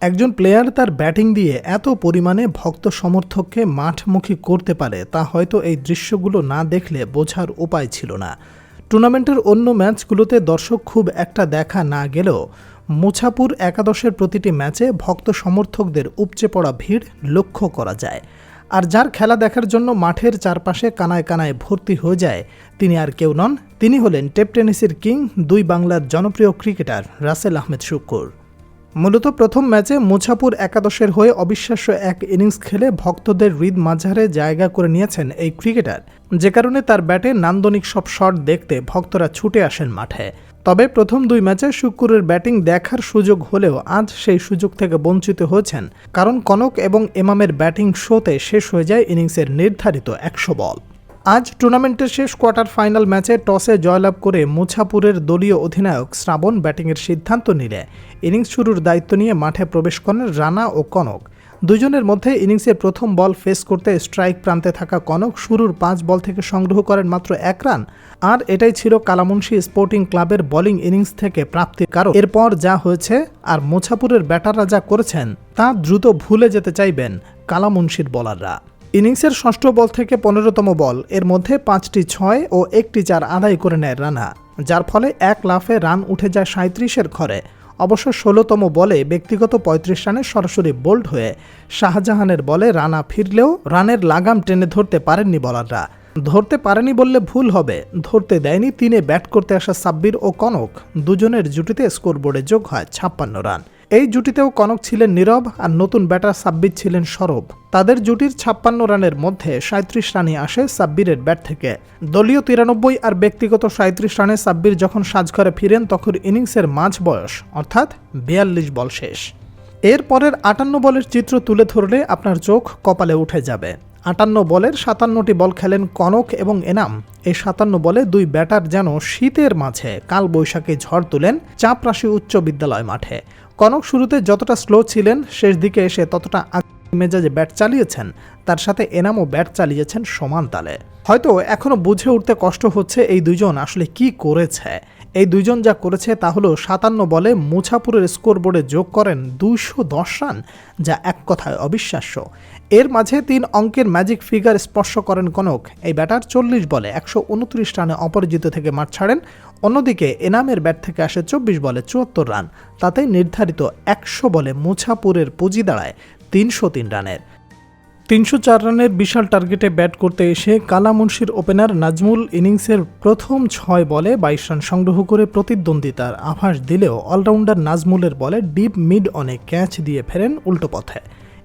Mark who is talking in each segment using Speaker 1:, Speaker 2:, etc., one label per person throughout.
Speaker 1: একজন প্লেয়ার তার ব্যাটিং দিয়ে এত পরিমাণে ভক্ত সমর্থককে মাঠমুখী করতে পারে, তা হয়তো এই দৃশ্যগুলো না দেখলে বোঝার উপায় ছিল না। টুর্নামেন্টের অন্য ম্যাচগুলোতে দর্শক খুব একটা দেখা না গেলেও মুছাপুর একাদশের প্রতিটি ম্যাচে ভক্ত সমর্থকদের উপচে পড়া ভিড় লক্ষ্য করা যায়। আর যার খেলা দেখার জন্য মাঠের চারপাশে কানায় কানায় ভর্তি হয়ে যায়, তিনি আর কেউ নন। তিনি হলেন টেপ টেনিসের কিং, দুই বাংলার জনপ্রিয় ক্রিকেটার রাসেল আহমেদ শুক্কুর। মূলত প্রথম ম্যাচে মুছাপুর একাদশের হয়ে অবিশ্বাস্য এক ইনিংস খেলে ভক্তদের হৃদ মাঝারে জায়গা করে নিয়েছেন এই ক্রিকেটার। যে কারণে তার ব্যাটে নান্দনিক সব শট দেখতে ভক্তরা ছুটে আসেন মাঠে। তবে প্রথম দুই ম্যাচে শুক্কুরের ব্যাটিং দেখার সুযোগ হলেও আজ সেই সুযোগ থেকে বঞ্চিত হয়েছেন। কারণ কনক এবং এমামের ব্যাটিং শোতে শেষ হয়ে যায় ইনিংসের নির্ধারিত একশো বল। আজ টুর্নামেন্টের শেষ কোয়ার্টার ফাইনাল ম্যাচে টসে জয়লাভ করে মুছাপুরের দলীয় অধিনায়ক শ্রাবণ ব্যাটিংয়ের সিদ্ধান্ত নিলে। ইনিংস শুরুর দায়িত্ব নিয়ে মাঠে প্রবেশ করেন রানা ও কনক। দুজনের মধ্যে ইনিংসের প্রথম বল ফেস করতে স্ট্রাইক প্রান্তে থাকা কনক শুরুর পাঁচ বল থেকে সংগ্রহ করেন মাত্র এক রান। আর এটাই ছিল কালামুন্সি স্পোর্টিং ক্লাবের বোলিং ইনিংস থেকে প্রাপ্তির কারণ। এরপর যা হয়েছে আর মোছাপুরের ব্যাটাররা যা করেছেন, তা দ্রুত ভুলে যেতে চাইবেন কালামুন্সির বলাররা। ইনিংসের ষষ্ঠ বল থেকে পনেরোতম বল, এর মধ্যে পাঁচটি ছয় ও একটি চার আদায় করে নেয় রানা, যার ফলে এক লাফে রান উঠে যায় সাঁত্রিশের ঘরে। অবশ্য ষোলোতম বলে ব্যক্তিগত পঁয়ত্রিশ রানে সরাসরি বোল্ড হয়ে শাহজাহানের বলে রানা ফিরলেও রানের লাগাম টেনে ধরতে পারেননি বলাররা। ধরতে পারেনি বললে ভুল হবে, ধরতে দেয়নি তিনে ব্যাট করতে আসা সাব্বির ও কনক। দুজনের জুটিতে স্কোরবোর্ডে যোগ হয় ছাপ্পান্ন রান। এই জুটিতেও কনক ছিলেন নীরব আর নতুন ব্যাটার সাব্বির ছিলেন সরব। তাদের জুটির ছাপ্পান্ন রানের মধ্যে সাঁত্রিশ রানই আসে সাব্বিরের ব্যাট থেকে। দলীয় তিরানব্বই আর ব্যক্তিগত সাঁত্রিশ রানে সাব্বির যখন সাজঘরে ফিরেন, তখন ইনিংসের মাঝ বয়স, অর্থাৎ বিয়াল্লিশ বল শেষ। এর পরের আটান্ন বলের চিত্র তুলে ধরলে আপনার চোখ কপালে উঠে যাবে। আটান্ন বলের সাতান্নটি বল খেলেন কনক এবং এনাম। এই সাতান্ন বলে দুই ব্যাটার যেন শীতের মাঝে কাল বৈশাখী ঝড় তুলেন চাপরাশি উচ্চ বিদ্যালয় মাঠে। কনক শুরুতে যতটা স্লো ছিলেন, শেষ দিকে এসে ততটা মেজাজে ব্যাট চালিয়েছেন, তার সাথে এনামও ব্যাট চালিয়েছেন সমান তালে। হয়তো এখনও বুঝে উঠতে কষ্ট হচ্ছে এই দুজন আসলে কি করেছে। এই দুইজন যা করেছে তা হলো সাতান্ন বলে মুছাপুরের স্কোরবোর্ডে যোগ করেন দুইশো দশ রান, যা এক কথায় অবিশ্বাস্য। এর মাঝে তিন অঙ্কের ম্যাজিক ফিগার স্পর্শ করেন কনক। এই ব্যাটার চল্লিশ বলে একশো উনত্রিশ রানে অপরাজিত থেকে মাঠ ছাড়েন। অন্যদিকে এনামের ব্যাট থেকে আসে চব্বিশ বলে চুয়াত্তর রান। তাতে নির্ধারিত একশো বলে মুছাপুরের পুঁজি দাঁড়ায় তিনশো তিন রানের। তিনশো চার রানের বিশাল টার্গেটে ব্যাট করতে এসে কালামুন্সির ওপেনার নাজমুল ইনিংসের প্রথম ছয় বলে বাইশ রান সংগ্রহ করে প্রতিদ্বন্দ্বিতার আভাস দিলেও অলরাউন্ডার নাজমুলের বলে ডিপ মিড অনেক ক্যাচ দিয়ে ফেরেন উল্টো পথে।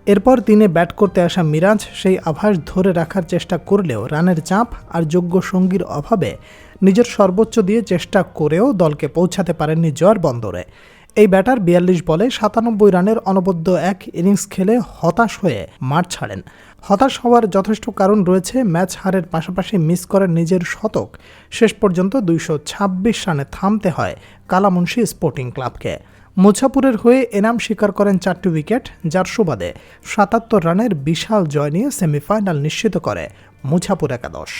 Speaker 1: এরপর তিনি ব্যাট করতে আসা মিরাজ সেই আভাস ধরে রাখার চেষ্টা করলেও রানের চাপ আর যোগ্য সঙ্গীর অভাবে নিজের সর্বোচ্চ দিয়ে চেষ্টা করেও দলকে পৌঁছাতে পারেননি জয়ের বন্দরে। এই ব্যাটার বিয়াল্লিশ বলে সাতানব্বই রানের অনবদ্য এক ইনিংস খেলে হতাশ হয়ে মাঠ ছাড়েন। হতাশ হওয়ার যথেষ্ট কারণ রয়েছে ম্যাচ হারের পাশাপাশি মিস করেন নিজের শতক। শেষ পর্যন্ত দুইশো ছাব্বিশ রানে থামতে হয় কালামুন্সি স্পোর্টিং ক্লাবকে। মুছাপুরের হয়ে এনাম স্বীকার করেন চারটি উইকেট, যার সুবাদে সাতাত্তর রানের বিশাল জয় নিয়ে সেমিফাইনাল নিশ্চিত করে মুছাপুর একাদশ।